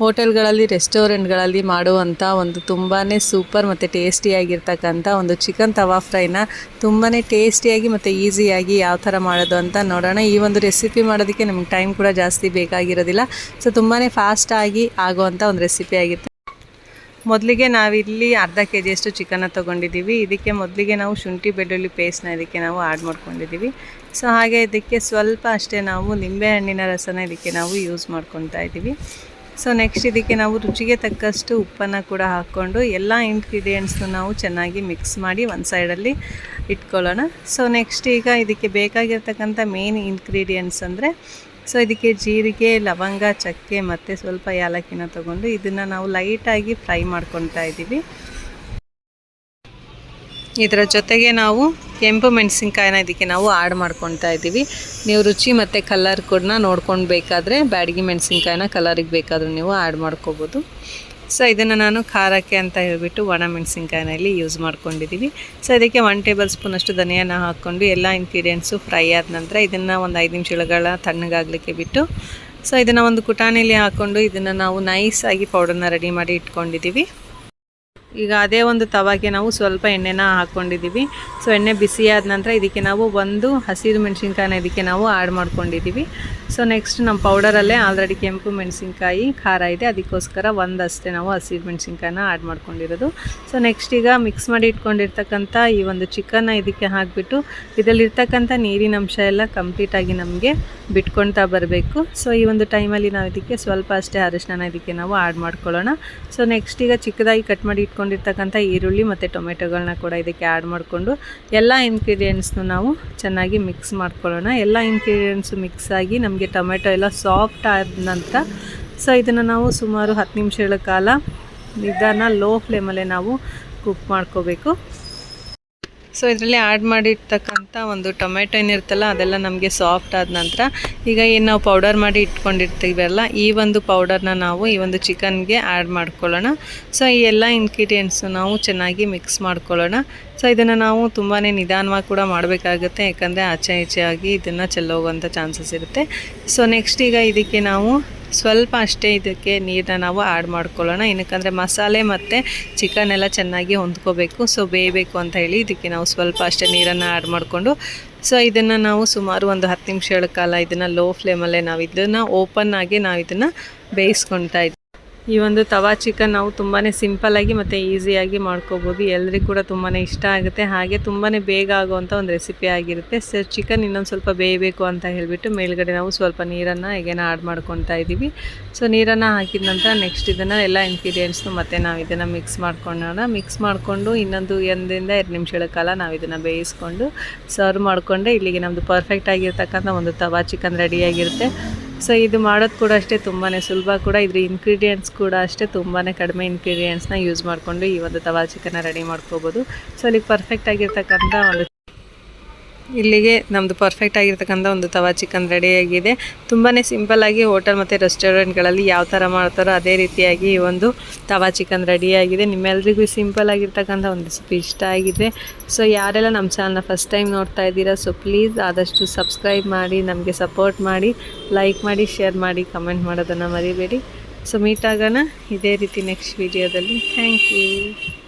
ಹೋಟೆಲ್ಗಳಲ್ಲಿ, ರೆಸ್ಟೋರೆಂಟ್ಗಳಲ್ಲಿ ಮಾಡುವಂಥ ಒಂದು ತುಂಬಾ ಸೂಪರ್ ಮತ್ತು ಟೇಸ್ಟಿಯಾಗಿರ್ತಕ್ಕಂಥ ಒಂದು ಚಿಕನ್ ತವಾ ಫ್ರೈನ ತುಂಬಾ ಟೇಸ್ಟಿಯಾಗಿ ಮತ್ತು ಈಸಿಯಾಗಿ ಯಾವ ಥರ ಮಾಡೋದು ಅಂತ ನೋಡೋಣ. ಈ ಒಂದು ರೆಸಿಪಿ ಮಾಡೋದಕ್ಕೆ ನಮಗೆ ಟೈಮ್ ಕೂಡ ಜಾಸ್ತಿ ಬೇಕಾಗಿರೋದಿಲ್ಲ. ಸೊ ತುಂಬಾ ಫಾಸ್ಟಾಗಿ ಆಗುವಂಥ ಒಂದು ರೆಸಿಪಿ ಆಗಿರುತ್ತೆ. ಮೊದಲಿಗೆ ನಾವಿಲ್ಲಿ ಅರ್ಧ ಕೆ ಜಿಯಷ್ಟು ಚಿಕನ್ನ ತೊಗೊಂಡಿದ್ದೀವಿ. ಇದಕ್ಕೆ ಮೊದಲಿಗೆ ನಾವು ಶುಂಠಿ, ಬೆಳ್ಳುಳ್ಳಿ ಪೇಸ್ಟ್ನ ಇದಕ್ಕೆ ನಾವು ಆ್ಯಡ್ ಮಾಡ್ಕೊಂಡಿದ್ದೀವಿ. ಸೊ, ಹಾಗೆ ಇದಕ್ಕೆ ಸ್ವಲ್ಪ ಅಷ್ಟೇ ನಾವು ನಿಂಬೆಹಣ್ಣಿನ ರಸನ ಇದಕ್ಕೆ ನಾವು ಯೂಸ್ ಮಾಡ್ಕೊತಾ ಇದ್ದೀವಿ. ಸೊ ನೆಕ್ಸ್ಟ್ ಇದಕ್ಕೆ ನಾವು ರುಚಿಗೆ ತಕ್ಕಷ್ಟು ಉಪ್ಪನ್ನು ಕೂಡ ಹಾಕ್ಕೊಂಡು ಎಲ್ಲ ಇಂಗ್ರೀಡಿಯೆಂಟ್ಸ್ನು ನಾವು ಚೆನ್ನಾಗಿ ಮಿಕ್ಸ್ ಮಾಡಿ ಒಂದು ಸೈಡಲ್ಲಿ ಇಟ್ಕೊಳ್ಳೋಣ. ಸೊ ನೆಕ್ಸ್ಟ್ ಈಗ ಇದಕ್ಕೆ ಬೇಕಾಗಿರ್ತಕ್ಕಂಥ ಮೇನ್ ಇಂಗ್ರೀಡಿಯೆಂಟ್ಸ್ ಅಂದರೆ ಸೊ ಇದಕ್ಕೆ ಜೀರಿಗೆ, ಲವಂಗ, ಚಕ್ಕೆ ಮತ್ತು ಸ್ವಲ್ಪ ಏಲಕ್ಕಿನ ತೊಗೊಂಡು ಇದನ್ನು ನಾವು ಲೈಟಾಗಿ ಫ್ರೈ ಮಾಡ್ಕೊತಾ ಇದ್ದೀವಿ. ಇದರ ಜೊತೆಗೆ ನಾವು ಕೆಂಪು ಮೆಣಸಿನ್ಕಾಯಿನ ಇದಕ್ಕೆ ನಾವು ಆ್ಯಡ್ ಮಾಡ್ಕೊತಾ ಇದ್ದೀವಿ. ನೀವು ರುಚಿ ಮತ್ತು ಕಲರ್ ಕೂಡ ನೋಡ್ಕೊಂಡು ಬೇಕಾದರೆ ಬ್ಯಾಡಗಿ ಮೆಣಸಿನ್ಕಾಯಿನ ಕಲರಿಗೆ ಬೇಕಾದರೂ ನೀವು ಆ್ಯಡ್ ಮಾಡ್ಕೋಬೋದು. ಸೊ ಇದನ್ನು ನಾನು ಖಾರಕ್ಕೆ ಅಂತ ಹೇಳಿಬಿಟ್ಟು ಒಣ ಮೆಣಸಿನ್ಕಾಯಿನ ಇಲ್ಲಿ ಯೂಸ್ ಮಾಡ್ಕೊಂಡಿದ್ದೀವಿ. ಸೊ ಇದಕ್ಕೆ ಒನ್ ಟೇಬಲ್ ಸ್ಪೂನಷ್ಟು ಧನಿಯಾನ ಹಾಕ್ಕೊಂಡು ಎಲ್ಲ ಇಂಗ್ರೀಡಿಯೆಂಟ್ಸು ಫ್ರೈ ಆದ ನಂತರ ಇದನ್ನು ಒಂದು ಐದು ನಿಮಿಷಗಳ ತಣ್ಣಗಾಗಲಿಕ್ಕೆ ಬಿಟ್ಟು ಸೊ ಇದನ್ನು ಒಂದು ಕುಟಾಣಿಲಿ ಹಾಕ್ಕೊಂಡು ಇದನ್ನು ನಾವು ನೈಸಾಗಿ ಪೌಡರ್ನ ರೆಡಿ ಮಾಡಿ ಇಟ್ಕೊಂಡಿದ್ದೀವಿ. ಈಗ ಅದೇ ಒಂದು ತವಾಗೆ ನಾವು ಸ್ವಲ್ಪ ಎಣ್ಣೆನ ಹಾಕ್ಕೊಂಡಿದ್ದೀವಿ ಸೊ ಎಣ್ಣೆ ಬಿಸಿ ಆದ ನಂತರ ಇದಕ್ಕೆ ನಾವು ಒಂದು ಹಸಿರು ಮೆಣಸಿನ್ಕಾಯಿನ ಇದಕ್ಕೆ ನಾವು ಆ್ಯಡ್ ಮಾಡ್ಕೊಂಡಿದ್ದೀವಿ. ಸೊ ನೆಕ್ಸ್ಟ್ ನಮ್ಮ ಪೌಡರಲ್ಲೇ ಆಲ್ರೆಡಿ ಕೆಂಪು ಮೆಣಸಿನ್ಕಾಯಿ ಖಾರ ಇದೆ. ಅದಕ್ಕೋಸ್ಕರ ಒಂದಷ್ಟೇ ನಾವು ಹಸಿರು ಮೆಣಸಿನ್ಕಾಯಿನ ಆ್ಯಡ್ ಮಾಡ್ಕೊಂಡಿರೋದು. ಸೊ ನೆಕ್ಸ್ಟ್ ಈಗ ಮಿಕ್ಸ್ ಮಾಡಿ ಇಟ್ಕೊಂಡಿರ್ತಕ್ಕಂಥ ಈ ಒಂದು ಚಿಕನ್ನ ಇದಕ್ಕೆ ಹಾಕಿಬಿಟ್ಟು ಇದರಲ್ಲಿರ್ತಕ್ಕಂಥ ನೀರಿನ ಅಂಶ ಎಲ್ಲ ಕಂಪ್ಲೀಟಾಗಿ ನಮಗೆ ಬಿಟ್ಕೊಳ್ತಾ ಬರಬೇಕು. ಸೊ ಈ ಒಂದು ಟೈಮಲ್ಲಿ ನಾವು ಇದಕ್ಕೆ ಸ್ವಲ್ಪ ಅಷ್ಟೇ ಅರಿಶಿನ ಇದಕ್ಕೆ ನಾವು ಆ್ಯಡ್ ಮಾಡ್ಕೊಳ್ಳೋಣ. ಸೊ ನೆಕ್ಸ್ಟ್ ಈಗ ಚಿಕ್ಕದಾಗಿ ಕಟ್ ಮಾಡಿ ಇಟ್ಕೊಂಡಿರ್ತಕ್ಕಂಥ ಈರುಳ್ಳಿ ಮತ್ತು ಟೊಮೆಟೊಗಳನ್ನ ಕೂಡ ಇದಕ್ಕೆ ಆ್ಯಡ್ ಮಾಡಿಕೊಂಡು ಎಲ್ಲ ಇಂಗ್ರೀಡಿಯೆಂಟ್ಸ್ನು ನಾವು ಚೆನ್ನಾಗಿ ಮಿಕ್ಸ್ ಮಾಡ್ಕೊಳ್ಳೋಣ. ಎಲ್ಲ ಇಂಗ್ರೀಡಿಯೆಂಟ್ಸು ಮಿಕ್ಸ್ ಆಗಿ ನಮಗೆ ಟೊಮೆಟೊ ಎಲ್ಲ ಸಾಫ್ಟ್ ಆದ ನಂತರ ಸೊ ಇದನ್ನು ನಾವು ಸುಮಾರು ಹತ್ತು ನಿಮಿಷಗಳ ಕಾಲ ನಿಧಾನ ಲೋ ಫ್ಲೇಮಲ್ಲೇ ನಾವು ಕುಕ್ ಮಾಡ್ಕೋಬೇಕು. ಸೊ ಇದರಲ್ಲಿ ಆ್ಯಡ್ ಮಾಡಿರ್ತಕ್ಕಂಥ ಒಂದು ಟೊಮೆಟೊ ಏನಿರುತ್ತಲ್ಲ, ಅದೆಲ್ಲ ನಮಗೆ ಸಾಫ್ಟ್ ಆದ ನಂತರ ಈಗ ಏನು ನಾವು ಪೌಡರ್ ಮಾಡಿ ಇಟ್ಕೊಂಡಿರ್ತೀವಲ್ಲ ಈ ಒಂದು ಪೌಡರ್ನ ನಾವು ಈ ಒಂದು ಚಿಕನ್ಗೆ ಆ್ಯಡ್ ಮಾಡ್ಕೊಳ್ಳೋಣ. ಸೊ ಈ ಎಲ್ಲ ಇಂಗ್ರೀಡಿಯೆಂಟ್ಸು ನಾವು ಚೆನ್ನಾಗಿ ಮಿಕ್ಸ್ ಮಾಡ್ಕೊಳ್ಳೋಣ. ಸೊ ಇದನ್ನು ನಾವು ತುಂಬಾ ನಿಧಾನವಾಗಿ ಕೂಡ ಮಾಡಬೇಕಾಗುತ್ತೆ, ಯಾಕಂದರೆ ಆಚೆ ಈಚೆ ಆಗಿ ಇದನ್ನು ಚೆಲ್ಲೋಗುವಂಥ ಚಾನ್ಸಸ್ ಇರುತ್ತೆ. ಸೊ ನೆಕ್ಸ್ಟ್ ಈಗ ಇದಕ್ಕೆ ನಾವು ಸ್ವಲ್ಪ ಅಷ್ಟೇ ಇದಕ್ಕೆ ನೀರನ್ನ ನಾವು ಆ್ಯಡ್ ಮಾಡ್ಕೊಳ್ಳೋಣ. ಏನಕ್ಕಂದರೆ ಮಸಾಲೆ ಮತ್ತು ಚಿಕನ್ ಎಲ್ಲ ಚೆನ್ನಾಗಿ ಹೊಂದ್ಕೋಬೇಕು. ಸೊ ಬೇಯಬೇಕು ಅಂತ ಹೇಳಿ ಇದಕ್ಕೆ ನಾವು ಸ್ವಲ್ಪ ಅಷ್ಟೇ ನೀರನ್ನು ಆ್ಯಡ್ ಮಾಡಿಕೊಂಡು. ಸೊ ಇದನ್ನು ನಾವು ಸುಮಾರು ಒಂದು ಹತ್ತು ನಿಮಿಷಗಳ ಕಾಲ ಇದನ್ನು ಲೋ ಫ್ಲೇಮಲ್ಲೇ ನಾವು ಇದನ್ನು ಓಪನ್ ಆಗಿ ನಾವು ಇದನ್ನು ಬೇಯಿಸ್ಕೊತಾ ಇದ್ದೀವಿ ಈ ಒಂದು ತವಾ ಚಿಕನ್ ನಾವು ತುಂಬಾ ಸಿಂಪಲ್ಲಾಗಿ ಮತ್ತು ಈಸಿಯಾಗಿ ಮಾಡ್ಕೋಬೋದು. ಎಲ್ಲರಿಗೂ ಕೂಡ ತುಂಬಾ ಇಷ್ಟ ಆಗುತ್ತೆ. ಹಾಗೆ ತುಂಬಾ ಬೇಗ ಆಗುವಂಥ ಒಂದು ರೆಸಿಪಿ ಆಗಿರುತ್ತೆ. ಸೊ ಚಿಕನ್ ಇನ್ನೊಂದು ಸ್ವಲ್ಪ ಬೇಯಬೇಕು ಅಂತ ಹೇಳಿಬಿಟ್ಟು ಮೇಲ್ಗಡೆ ನಾವು ಸ್ವಲ್ಪ ನೀರನ್ನು ಈಗೇನ ಆಡ್ ಮಾಡ್ಕೊತಾ ಇದ್ದೀವಿ. ಸೊ ನೀರನ್ನು ಹಾಕಿದ ನಂತರ ನೆಕ್ಸ್ಟ್ ಇದನ್ನು ಎಲ್ಲ ಇಂಗ್ರೀಡಿಯೆಂಟ್ಸ್ನು ಮತ್ತು ನಾವು ಇದನ್ನು ಮಿಕ್ಸ್ ಮಾಡ್ಕೊಳ್ಳೋಣ ಮಿಕ್ಸ್ ಮಾಡಿಕೊಂಡು ಇನ್ನೊಂದು ಒಂದರಿಂದ ಎರಡು ನಿಮಿಷಗಳ ಕಾಲ ನಾವು ಇದನ್ನು ಬೇಯಿಸ್ಕೊಂಡು ಸರ್ವ್ ಮಾಡಿಕೊಂಡೆ ಇಲ್ಲಿಗೆ ನಮ್ಮದು ಪರ್ಫೆಕ್ಟ್ ಆಗಿರ್ತಕ್ಕಂಥ ಒಂದು ತವಾ ಚಿಕನ್ ರೆಡಿಯಾಗಿರುತ್ತೆ ಸೊ ಇದು ಮಾಡೋದು ಕೂಡ ಅಷ್ಟೇ ತುಂಬಾ ಸುಲಭ ಕೂಡ. ಇದ್ರ ಇನ್ಗ್ರೀಡಿಯೆಂಟ್ಸ್ ಕೂಡ ಅಷ್ಟೇ ತುಂಬಾ ಕಡಿಮೆ ಇಂಗ್ರೀಡಿಯೆಂಟ್ಸ್ನ ಯೂಸ್ ಮಾಡಿಕೊಂಡು ಈ ಒಂದು ತವಾ ಚಿಕನ್ನ ರೆಡಿ ಮಾಡ್ಕೋಬೋದು. ಸೊ ಅಲ್ಲಿಗೆ ಪರ್ಫೆಕ್ಟ್ ಆಗಿರ್ತಕ್ಕಂಥ ಒಂದು ಇಲ್ಲಿಗೆ ನಮ್ಮದು ಪರ್ಫೆಕ್ಟ್ ಆಗಿರ್ತಕ್ಕಂಥ ಒಂದು ತವಾ ಚಿಕನ್ ರೆಡಿಯಾಗಿದೆ ತುಂಬಾ ಸಿಂಪಲ್ಲಾಗಿ ಹೋಟೆಲ್ ಮತ್ತು ರೆಸ್ಟೋರೆಂಟ್ಗಳಲ್ಲಿ ಯಾವ ಥರ ಮಾಡ್ತಾರೋ ಅದೇ ರೀತಿಯಾಗಿ ಈ ಒಂದು ತವಾ ಚಿಕನ್ ರೆಡಿಯಾಗಿದೆ ನಿಮ್ಮೆಲ್ರಿಗೂ ಸಿಂಪಲ್ ಆಗಿರ್ತಕ್ಕಂಥ ಒಂದು ರೆಸಿಪಿ ಇಷ್ಟ ಆಗಿದೆ. ಸೊ ಯಾರೆಲ್ಲ ನಮ್ಮ ಚಾನಲ್ನ ಫಸ್ಟ್ ಟೈಮ್ ನೋಡ್ತಾ ಇದ್ದೀರಾ ಸೊ ಪ್ಲೀಸ್ ಆದಷ್ಟು ಸಬ್ಸ್ಕ್ರೈಬ್ ಮಾಡಿ, ನಮಗೆ ಸಪೋರ್ಟ್ ಮಾಡಿ ಲೈಕ್ ಮಾಡಿ ಶೇರ್ ಮಾಡಿ ಕಮೆಂಟ್ ಮಾಡೋದನ್ನು ಮರಿಬೇಡಿ. ಸೊ ಮೀಟ್ ಆಗೋಣ ಇದೇ ರೀತಿ ನೆಕ್ಸ್ಟ್ ವಿಡಿಯೋದಲ್ಲಿ ಥ್ಯಾಂಕ್ ಯು